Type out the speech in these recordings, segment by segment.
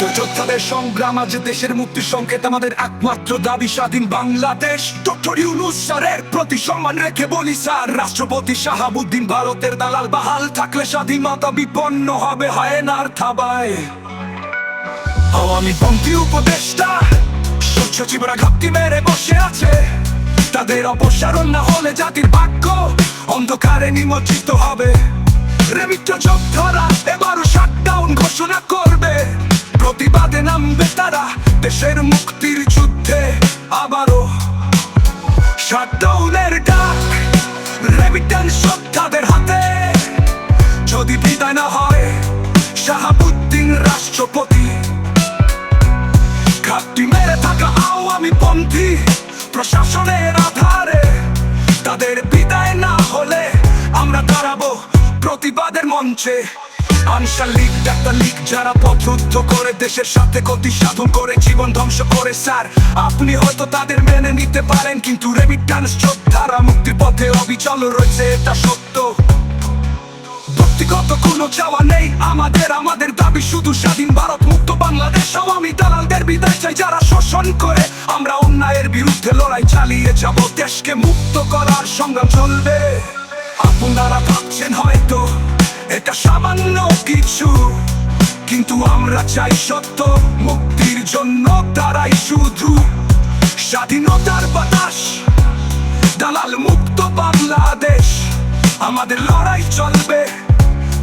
যোদ্ধাদের সংগ্রাম আজ দেশের মুক্তির সংকেত। আমাদের একমাত্র দাবি স্বাধীন বাংলাদেশ। ডক্টর ইউনুস স্যারের প্রতি সম্মান রেখে বলি, স্যার, রাষ্ট্রপতি শাহাবুদ্দিন ভারতের দালাল বাহাল। থাকলে স্বাধীনতা বিপন্ন হবে থাবায়। উপদেষ্টা ঘাপটি মেরে বসে আছে। তাদের অপসারণ না হলে জাতির বাক্য অন্ধকারে নিমজ্জিত হবে। রেমিত্র যোদ্ধারা এবারও দেশের মুক্তির যুদ্ধে আবারও শাটডাউনের ডাক। রেমিটেন্স যোদ্ধাদের হাতে। যদি বিদায় না হয়, শাহাবুদ্দিন রাষ্ট্রপতি। ঘাটটি মেরে থাকা আওয়ামী পন্থী প্রশাসনের আধারে। তাদের বিদায় না হলে আমরা দাঁড়াবো প্রতিবাদের মঞ্চে। আনসার লীগ যারা পথরুদ্ধ করে, দেশের সাথে ক্ষতি সাধন করে, জীবন ধ্বংস করে। স্যার, আপনি হয়তো তাদের মেনে নিতে পারেন, কিন্তু রেমিটান্স যোদ্ধারা মুক্তির পথে অবিচল রয়েছে, এটা সত্য। ব্যক্তিগত কোনো চাওয়া নেই, আমাদের আমাদের দাবি শুধু স্বাধীন ভারত মুক্ত বাংলাদেশ। আওয়ামী দালালদের বিদায় চাই, যারা শোষণ করে, আমরা অন্যায়ের বিরুদ্ধে লড়াই চালিয়ে যাব। দেশকে মুক্ত করার সংগ্রাম চলবে। আপনারা ভাবছেন হয়তো এটা সামান্য কিছু, কিন্তু আমরা চাই সত্য, মুক্তির জন্য তারাই শুধু স্বাধীনতার বাতাস, দালাল মুক্ত বাংলাদেশ। আমাদের লড়াই চলবে,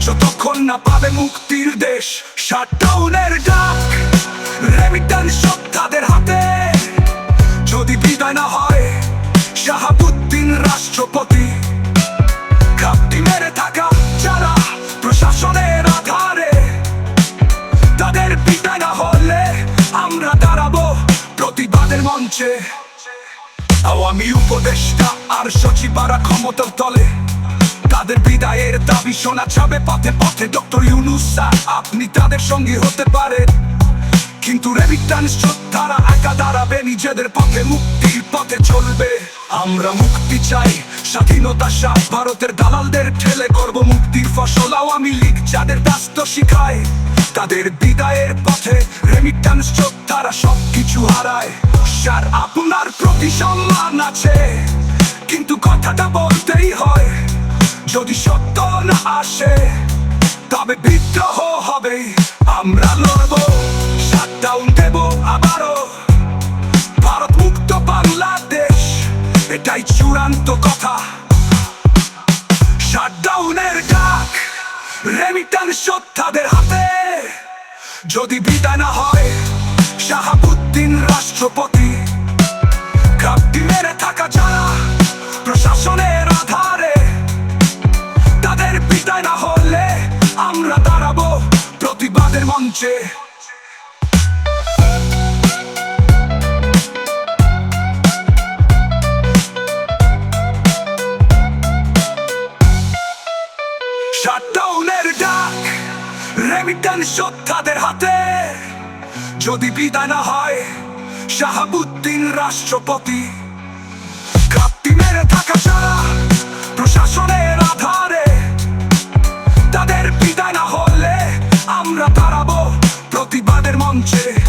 যতক্ষণ না পাবে মুক্তির দেশ। শাটডাউনের ডাক রেমিটান্স তাদের হাতে। যদি বিদায় না হয়, শাহাবুদ্দিন রাষ্ট্রপতি, ঘাপটি মেরে থাকা। আওয়ামী উপদেষ্টা, আর সচিবারা ক্ষমতার তলে। তাদের বিদায়ের দাবি শোনা যাবে পথে পথে। ডক্টর ইউনুস স্যার, আপনি তাদের সঙ্গে হতে পারে কিন্তু রেমিটান্স যোদ্ধারা একা দাঁড়াবে, নিজেদের পথে মুক্তির পথে চলবে। আমরা মুক্তি চাই, স্বাধীনতা সাপ ভারতের দালালদের ঠেলে করব মুক্তির ফসল। আওয়ামী লীগ যাদের ব্যস্ত শিখায়। তাদের বিদায়ের পথে রেমিটান্স যোদ্ধারা সবকিছু হারায়। স্যার আপনার প্রতি সম্মান আছে, কিন্তু কথাটা বলতেই হয়, যদি সত্য না আসে, তবে বিদ্রোহ হবে আমরা লড়বো শাটডাউন দেব আবারও। ভারত মুক্ত বাংলাদেশ, এটাই চূড়ান্ত কথা। শাটডাউনের ডাক রেমিটান্স যোদ্ধাদের হাতে। যদি বিদায় না হয়, শাহাবুদ্দিন রাষ্ট্রপতি। ঘাপটি মেরে থাকা যারা প্রশাসনের আধারে, তাদের বিদায় না হলে আমরা দাঁড়াবো প্রতিবাদের মঞ্চে। বিজ্ঞান যোদ্ধাদের হাতে। যদি বিদায় না হয়, শাহাবুদ্দিন রাষ্ট্রপতি। ঘাপটি মেরে থাকা সারা প্রশাসনের আধারে। তাদের বিদায় না হলে আমরা দাঁড়াবো প্রতিবাদের মঞ্চে।